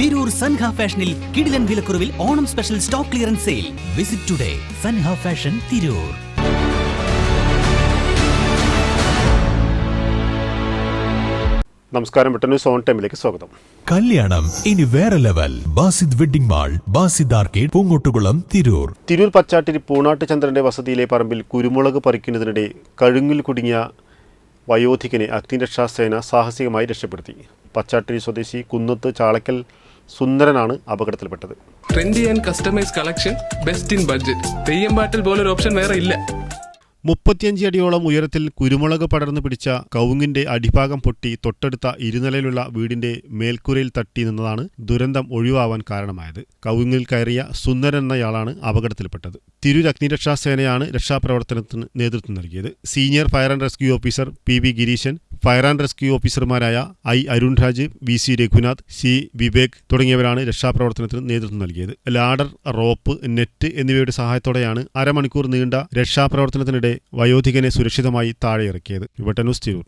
തിരൂർ സൻഹ ഫാഷനിൽ കിടിലൻ വിലക്കുറവിൽ Onam special stock clearance sale. Visit today Sanha fashion Tirur. നമസ്കാരം പെട്ടെന്ന് സോൺ ടൈമിലേക്ക് സ്വാഗതം. കല്യാണം ഇനി വേറെ level. Basid wedding mall Basid arcade Poongottukulam Tirur. Tirur Pachattiri പൂണാട്ടുചന്ദ്രന്റെ വസതിയിലെ പറമ്പിൽ കുരുമുളക് പറിക്കുന്നതിനിടെ കഴുങ്ങിൽ കുടുങ്ങിയ വയോധികനെ അഗ്നിരക്ഷാസേന സാഹസികമായി രക്ഷപ്പെടുത്തി. പച്ചാട്ടിരി സ്വദേശി കുന്നത്ത് ചാളക്കൽ സുന്ദരനാണ് അപകടത്തിൽപ്പെട്ടത്. Trendy and customise collection best in budget Theyyam പാട്ടിൽ പോലൊരു ഓപ്ഷൻ വേറെ ഇല്ല. മുപ്പത്തിയഞ്ച് അടിയോളം ഉയരത്തിൽ കുരുമുളക് പടർന്നു പിടിച്ച കവുങ്ങിന്റെ അടിഭാഗം പൊട്ടി തൊട്ടടുത്ത ഇരുനിലയിലുള്ള വീടിന്റെ മേൽക്കൂരയിൽ തട്ടി നിന്നതാണ് ദുരന്തം ഒഴിവാവാൻ കാരണമായത്. കവുങ്ങിൽ കയറിയ സുന്ദരൻ എന്നയാളാണ് അപകടത്തിൽപ്പെട്ടത്. തിരൂർ സേനയാണ് രക്ഷാപ്രവർത്തനത്തിന് നേതൃത്വം നൽകിയത്. Senior fire and rescue officer P V Gireeshan fire and rescue ഓഫീസർമാരായ I Arunraj V C Raghunath C Vivek തുടങ്ങിയവരാണ് രക്ഷാപ്രവർത്തനത്തിന് നേതൃത്വം നൽകിയത്. ലാഡർ റോപ്പ് നെറ്റ് എന്നിവയുടെ സഹായത്തോടെയാണ് അരമണിക്കൂർ നീണ്ട രക്ഷാപ്രവർത്തനത്തിനിടെ വയോധികനെ സുരക്ഷിതമായി താഴെയിറക്കിയത്. ന്യൂസ് തിരൂർ